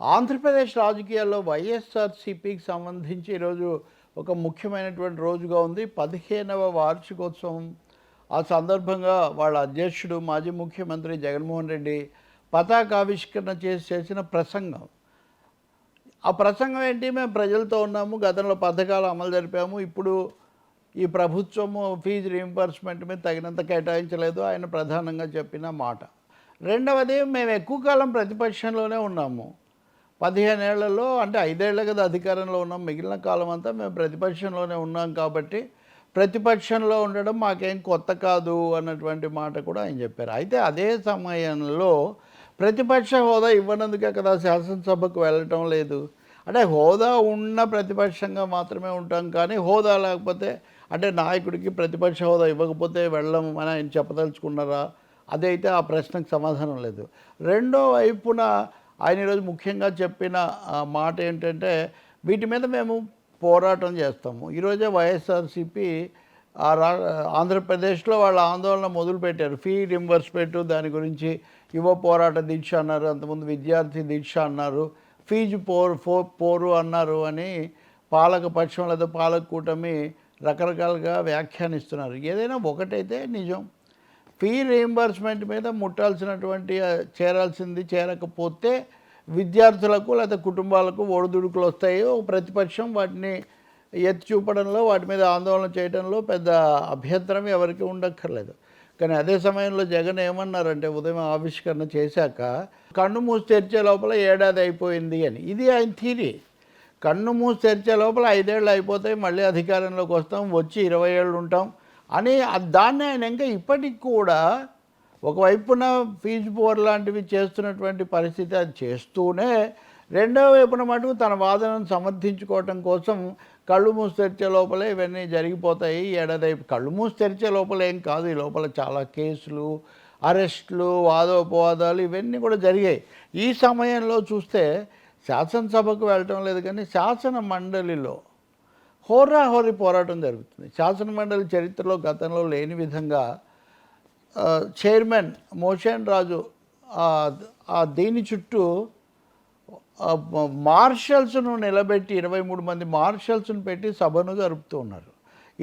ఆంధ్రప్రదేశ్ రాజకీయాల్లో వైఎస్ఆర్సీపీకి సంబంధించి ఈరోజు ఒక ముఖ్యమైనటువంటి రోజుగా ఉంది. పదిహేనవ వార్షికోత్సవం. ఆ సందర్భంగా వాళ్ళ అధ్యక్షుడు మాజీ ముఖ్యమంత్రి జగన్మోహన్ రెడ్డి పతాకావిష్కరణ చేసి చేసిన ప్రసంగం. ఆ ప్రసంగం ఏంటి? మేము ప్రజలతో ఉన్నాము గతంలో పథకాలు అమలు జరిపాము. ఇప్పుడు ఈ ప్రభుత్వము ఫీజు రీయింబర్స్మెంట్ మీద తగినంత కేటాయించలేదు. ఆయన ప్రధానంగా చెప్పిన మాట. రెండవది మేము ఎక్కువ కాలం ప్రతిపక్షంలోనే ఉన్నాము. పదిహేను ఏళ్ళలో అంటే ఐదేళ్ళ కదా అధికారంలో ఉన్నాం. మిగిలిన కాలం అంతా మేము ప్రతిపక్షంలోనే ఉన్నాం కాబట్టి ప్రతిపక్షంలో ఉండడం మాకేం కొత్త కాదు అన్నటువంటి మాట కూడా ఆయన చెప్పారు. అయితే అదే సమయంలో ప్రతిపక్ష హోదా ఇవ్వనందుకే కదా శాసనసభకు వెళ్ళటం లేదు. అంటే హోదా ఉన్న ప్రతిపక్షంగా మాత్రమే ఉంటాం కానీ హోదా లేకపోతే అంటే నాయకుడికి ప్రతిపక్ష హోదా ఇవ్వకపోతే వెళ్ళం అని ఆయన చెప్పదలుచుకున్నారా? అదైతే ఆ ప్రశ్నకు సమాధానం లేదు. రెండో వైపున ఆయన ఈరోజు ముఖ్యంగా చెప్పిన మాట ఏంటంటే వీటి మీద మేము పోరాటం చేస్తాము. ఈరోజే వైఎస్ఆర్సిపి ఆ రా ఆంధ్రప్రదేశ్లో వాళ్ళ ఆందోళన మొదలుపెట్టారు. ఫీ రింబర్స్మెంట్ దాని గురించి యువ పోరాట దీక్ష అన్నారు అంతకుముందు విద్యార్థి దీక్ష అన్నారు ఫీజు పోరు ఫో పోరు అన్నారు అని పాలక పక్షం లేదా పాలక కూటమి రకరకాలుగా వ్యాఖ్యానిస్తున్నారు. ఏదైనా ఒకటైతే నిజం. ఫీ రీయింబర్స్మెంట్ మీద ముట్టాల్సినటువంటి చేరాల్సింది చేరకపోతే విద్యార్థులకు లేదా కుటుంబాలకు ఒడిదుడుకులు వస్తాయో ప్రతిపక్షం వాటిని ఎత్తి చూపడంలో వాటి మీద ఆందోళన చేయడంలో పెద్ద అభ్యంతరం ఎవరికి ఉండక్కర్లేదు. కానీ అదే సమయంలో జగన్ ఏమన్నారంటే ఉదయం ఆవిష్కరణ చేశాక కన్ను మూసి తెరిచే లోపల ఏడాది అయిపోయింది అని. ఇది ఆయన థీరీ. కన్ను మూసి తెరిచే లోపల ఐదేళ్ళు అయిపోతాయి మళ్ళీ అధికారంలోకి వస్తాం వచ్చి ఇరవై ఏళ్ళు ఉంటాం. అని దాన్ని ఆయన ఇంకా ఇప్పటికి కూడా ఒకవైపున ఫీజు పోర్ లాంటివి చేస్తున్నటువంటి పరిస్థితి అది చేస్తూనే రెండో వైపున మటుకు తన వాదనను సమర్థించుకోవటం కోసం కళ్ళు మూసి తెరిచే లోపలే ఇవన్నీ జరిగిపోతాయి. ఈ ఏడాది కళ్ళు మూసి తెరిచే లోపల ఏం కాదు. ఈ లోపల చాలా కేసులు అరెస్టులు వాదోపవాదాలు ఇవన్నీ కూడా జరిగాయి. ఈ సమయంలో చూస్తే శాసనసభకు వెళ్ళటం లేదు కానీ శాసన మండలిలో హోరాహోరీ పోరాటం జరుగుతుంది. శాసన మండలి చరిత్రలో గతంలో లేని విధంగా చైర్మన్ మోషన్ రాజు దీని చుట్టూ మార్షల్స్ను నిలబెట్టి ఇరవై మూడు మంది మార్షల్స్ను పెట్టి సభను జరుపుతూ ఉన్నారు.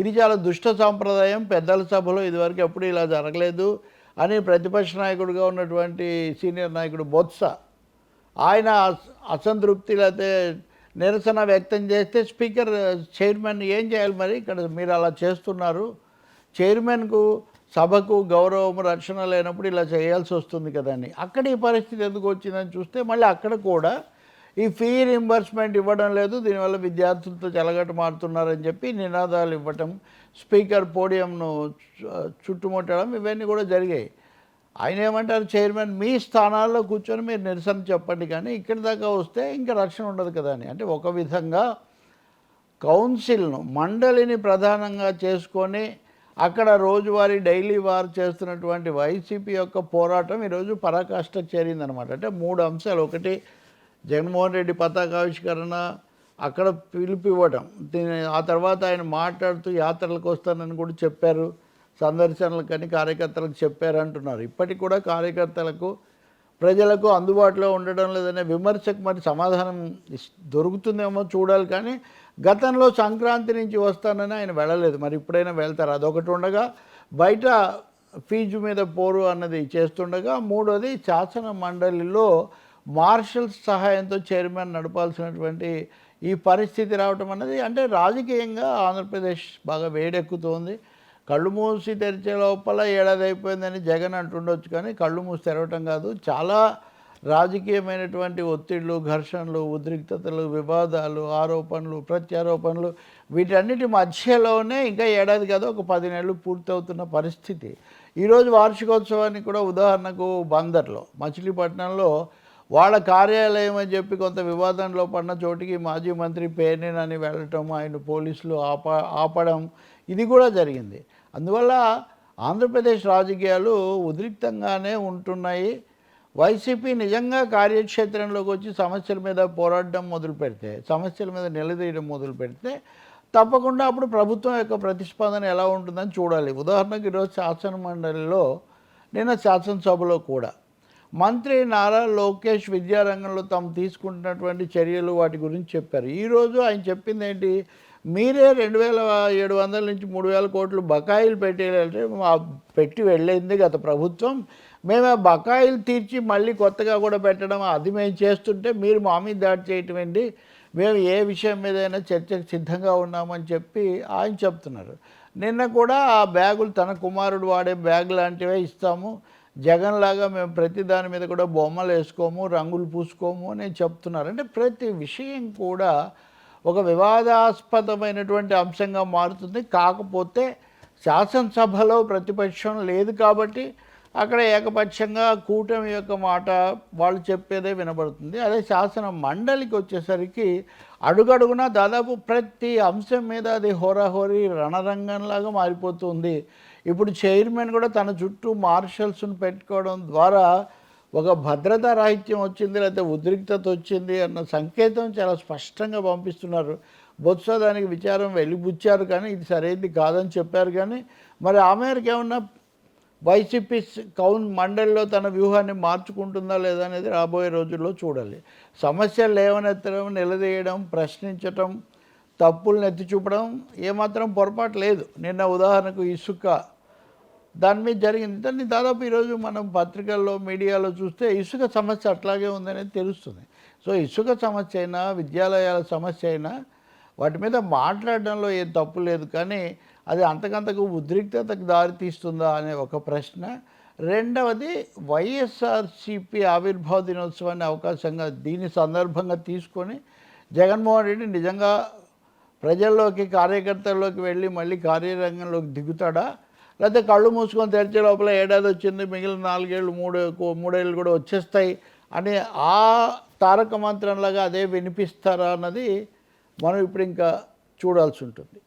ఇది చాలా దుష్ట సాంప్రదాయం. పెద్దల సభలో ఇదివరకు ఎప్పుడు ఇలా జరగలేదు అని ప్రతిపక్ష నాయకుడిగా ఉన్నటువంటి సీనియర్ నాయకుడు బొత్స ఆయన అసంతృప్తి లేకపోతే నిరసన వ్యక్తం చేస్తే స్పీకర్ చైర్మన్ ఏం చేయాలి మరి? ఇక్కడ మీరు అలా చేస్తున్నారు. చైర్మన్కు సభకు గౌరవం రక్షణ లేనప్పుడు ఇలా చేయాల్సి వస్తుంది కదండి. అక్కడ ఈ పరిస్థితి ఎందుకు వచ్చిందని చూస్తే మళ్ళీ అక్కడ కూడా ఈ ఫీ రింబర్స్మెంట్ ఇవ్వడం లేదు. దీనివల్ల విద్యార్థులతో చెలగట మారుతున్నారని చెప్పి నినాదాలు ఇవ్వటం స్పీకర్ పోడియంను చుట్టుముట్టడం ఇవన్నీ కూడా జరిగాయి. ఆయన ఏమంటారు చైర్మన్ మీ స్థానాల్లో కూర్చొని మీరు నిరసన చెప్పండి కానీ ఇక్కడి దాకా వస్తే ఇంకా రక్షణ ఉండదు కదా అని. అంటే ఒక విధంగా కౌన్సిల్ను మండలిని ప్రధానంగా చేసుకొని అక్కడ రోజువారీ డైలీ వార్ చేస్తున్నటువంటి వైసీపీ యొక్క పోరాటం ఈరోజు పరాకాష్ట చేరిందనమాట. అంటే మూడు అంశాలు. ఒకటి జగన్మోహన్ రెడ్డి పతాకావిష్కరణ అక్కడ పిలిపివ్వడం దీని ఆ తర్వాత ఆయన మాట్లాడుతూ యాత్రలకు వస్తానని కూడా చెప్పారు. సందర్శనలకని కార్యకర్తలకు చెప్పారంటున్నారు ఇప్పటికి కూడా కార్యకర్తలకు ప్రజలకు అందుబాటులో ఉండడం లేదనే విమర్శకు మరి సమాధానం దొరుకుతుందేమో చూడాలి కానీ గతంలో సంక్రాంతి నుంచి వస్తానని ఆయన వెళ్ళలేదు. మరి ఇప్పుడైనా వెళ్తారు? అదొకటి ఉండగా బయట ఫీజు మీద పోరు అన్నది చేస్తుండగా మూడోది శాసన మండలిలో మార్షల్స్ సహాయంతో చైర్మన్ నడపాల్సినటువంటి ఈ పరిస్థితి రావటం అన్నది అంటే రాజకీయంగా ఆంధ్రప్రదేశ్ బాగా వేడెక్కుతోంది. కళ్ళు మూసి తెరిచే లోపల ఏడాది అయిపోయిందని జగన్ అంటుండొచ్చు కానీ కళ్ళు మూసి తెరవటం కాదు. చాలా రాజకీయమైనటువంటి ఒత్తిళ్ళు ఘర్షణలు ఉద్రిక్తతలు వివాదాలు ఆరోపణలు ప్రత్యారోపణలు వీటన్నిటి మధ్యలోనే ఇంకా ఏడాది కాదు ఒక పది నెలలు పూర్తవుతున్న పరిస్థితి. ఈరోజు వార్షికోత్సవానికి కూడా ఉదాహరణకు బందర్లో మచిలీపట్నంలో వాళ్ళ కార్యాలయం అని చెప్పి కొంత వివాదంలో పడిన చోటికి మాజీ మంత్రి పేర్నేనని వెళ్ళటం ఆయన పోలీసులు ఆప ఆపడం ఇది కూడా జరిగింది. అందువల్ల ఆంధ్రప్రదేశ్ రాజకీయాలు ఉద్రిక్తంగానే ఉంటున్నాయి. వైసీపీ నిజంగా కార్యక్షేత్రంలోకి వచ్చి సమస్యల మీద పోరాడడం మొదలు పెడితే సమస్యల మీద నిలదీయడం మొదలు పెడితే తప్పకుండా అప్పుడు ప్రభుత్వం యొక్క ప్రతిస్పందన ఎలా ఉంటుందని చూడాలి. ఉదాహరణకు ఈరోజు శాసన మండలిలో నిన్న శాసనసభలో కూడా మంత్రి నారా లోకేష్ విద్యారంగంలో తాము తీసుకుంటున్నటువంటి చర్యలు వాటి గురించి చెప్పారు. ఈరోజు ఆయన చెప్పింది ఏంటి మీరే రెండు వేల ఏడు వందల నుంచి మూడు వేల కోట్లు బకాయిలు పెట్టేయాలంటే మా పెట్టి వెళ్ళింది గత ప్రభుత్వం. మేము ఆ బకాయిలు తీర్చి మళ్ళీ కొత్తగా కూడా పెట్టడం అది మేము చేస్తుంటే మీరు మా మీద దాడి చేయటం ఏంటి? మేము ఏ విషయం మీదైనా చర్చకు సిద్ధంగా ఉన్నామని చెప్పి ఆయన చెప్తున్నారు. నిన్న కూడా ఆ బ్యాగులు తన కుమారుడు వాడే బ్యాగ్ లాంటివే ఇస్తాము. జగన్ లాగా మేము ప్రతి దాని మీద కూడా బొమ్మలు వేసుకోము రంగులు పూసుకోము అని చెప్తున్నారు. అంటే ప్రతి విషయం కూడా ఒక వివాదాస్పదమైనటువంటి అంశంగా మారుతుంది. కాకపోతే శాసనసభలో ప్రతిపక్షం లేదు కాబట్టి అక్కడ ఏకపక్షంగా కూటమి యొక్క మాట వాళ్ళు చెప్పేదే వినబడుతుంది. అదే శాసన మండలికి వచ్చేసరికి అడుగడుగున దాదాపు ప్రతి అంశం మీద అది హోరాహోరీ రణరంగంలాగా మారిపోతుంది. ఇప్పుడు చైర్మన్ కూడా తన చుట్టూ మార్షల్స్ను పెట్టుకోవడం ద్వారా ఒక భద్రతా రాహిత్యం వచ్చింది లేకపోతే ఉద్రిక్తత వచ్చింది అన్న సంకేతం చాలా స్పష్టంగా పంపిస్తున్నారు. బొత్స దానికి విచారం వెలిబుచ్చారు కానీ ఇది సరైనది కాదని చెప్పారు కానీ మరి ఆ మేరకు ఏమన్నా వైసీపీ కౌన్ మండలిలో తన వ్యూహాన్ని మార్చుకుంటుందా లేదా అనేది రాబోయే రోజుల్లో చూడాలి. సమస్యలు లేవనెత్తడం నిలదీయడం ప్రశ్నించటం తప్పులు నెత్తి చూపడం ఏమాత్రం పొరపాటు లేదు. నిన్న ఉదాహరణకు ఇసుక దాని మీద జరిగింది. దాన్ని దాదాపు ఈరోజు మనం పత్రికల్లో మీడియాలో చూస్తే ఇసుక సమస్య అట్లాగే ఉందనేది తెలుస్తుంది. సో ఇసుక సమస్య అయినా విద్యాలయాల సమస్య అయినా వాటి మీద మాట్లాడడంలో ఏం తప్పు లేదు. కానీ అది అంతకంతకు ఉద్రిక్తతకు దారితీస్తుందా అనే ఒక ప్రశ్న. రెండవది వైఎస్ఆర్సిపి ఆవిర్భావ దినోత్సవాన్ని అవకాశంగా దీని సందర్భంగా తీసుకొని జగన్మోహన్ రెడ్డి నిజంగా ప్రజల్లోకి కార్యకర్తల్లోకి వెళ్ళి మళ్ళీ కార్యరంగంలోకి దిగుతాడా? లేకపోతే కళ్ళు మూసుకొని తెరిచే లోపల ఏడాది వచ్చింది మిగిలిన నాలుగేళ్ళు మూడు మూడేళ్ళు కూడా వచ్చేస్తాయి అని ఆ తారక మంత్రంలాగా అదే వినిపిస్తారా అన్నది మనం ఇప్పుడు ఇంకా చూడాల్సి ఉంటుంది.